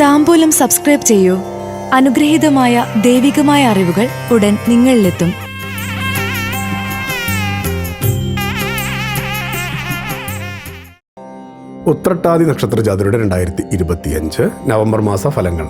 താമ്പൂലം subscribe ചെയ്യൂ. അനുഗ്രഹീതമായ ദൈവികമായ അറിവുകൾ ഉടൻ നിങ്ങളിലെത്തും. ഉത്രട്ടാതി നക്ഷത്ര ജാതരുടെ രണ്ടായിരത്തി ഇരുപത്തിയഞ്ച് നവംബർ മാസ ഫലങ്ങൾ.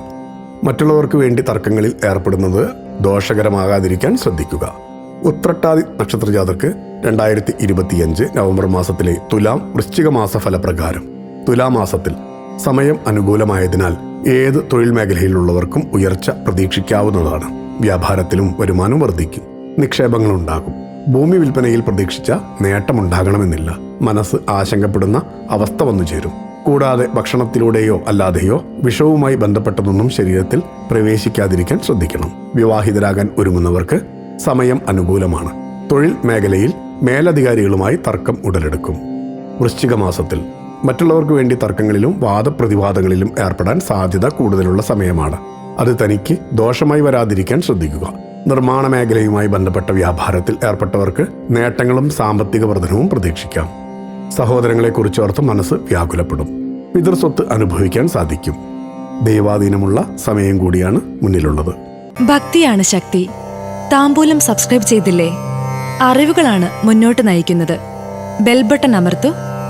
മറ്റുള്ളവർക്ക് വേണ്ടി തർക്കങ്ങളിൽ ഏർപ്പെടുന്നത് ദോഷകരമാകാതിരിക്കാൻ ശ്രദ്ധിക്കുക. ഉത്രട്ടാതി നക്ഷത്ര ജാതർക്ക് രണ്ടായിരത്തി ഇരുപത്തിയഞ്ച് നവംബർ മാസത്തിലെ തുലാം വൃശ്ചിക മാസ ഫലപ്രകാരം. തുലാമാസത്തിൽ സമയം അനുകൂലമായതിനാൽ ഏത് തൊഴിൽ മേഖലയിലുള്ളവർക്കും ഉയർച്ച പ്രതീക്ഷിക്കാവുന്നതാണ്. വ്യാപാരത്തിലും വരുമാനം വർദ്ധിക്കും. നിക്ഷേപങ്ങളുണ്ടാകും. ഭൂമി വിൽപ്പനയിൽ പ്രതീക്ഷിച്ച നേട്ടമുണ്ടാകണമെന്നില്ല. മനസ്സ് ആശങ്കപ്പെടുന്ന അവസ്ഥ വന്നു ചേരും. കൂടാതെ ഭക്ഷണത്തിലൂടെയോ അല്ലാതെയോ വിഷവുമായി ബന്ധപ്പെട്ടതൊന്നും ശരീരത്തിൽ പ്രവേശിക്കാതിരിക്കാൻ ശ്രദ്ധിക്കണം. വിവാഹിതരാകാൻ ഒരുങ്ങുന്നവർക്ക് സമയം അനുകൂലമാണ്. തൊഴിൽ മേഖലയിൽ മേലധികാരികളുമായി തർക്കം ഉടലെടുക്കും. വൃശ്ചിക മാസത്തിൽ മറ്റുള്ളവർക്ക് വേണ്ടി തർക്കങ്ങളിലും വാദപ്രതിവാദങ്ങളിലും ഏർപ്പെടാൻ സാധ്യത കൂടുതലുള്ള സമയമാണ്. അത് തനിക്ക് ദോഷമായി വരാതിരിക്കാൻ ശ്രദ്ധിക്കുക. നിർമ്മാണ മേഖലയുമായി ബന്ധപ്പെട്ട വ്യാപാരത്തിൽ ഏർപ്പെട്ടവർക്ക് നേട്ടങ്ങളും സാമ്പത്തിക വർധനവും പ്രതീക്ഷിക്കാം. സഹോദരങ്ങളെക്കുറിച്ച് ഓർത്ത് മനസ്സ് വ്യാകുലപ്പെടും. പിതൃസ്വത്ത് അനുഭവിക്കാൻ സാധിക്കും. ദൈവാധീനമുള്ള സമയം കൂടിയാണ് മുന്നിലുള്ളത്. ഭക്തിയാണ് ശക്തി. താമ്പൂലം സബ്സ്ക്രൈബ് ചെയ്തില്ലേ? അറിവുകളാണ് മുന്നോട്ട് നയിക്കുന്നത്. ബെൽബട്ടൺ അമർത്തു.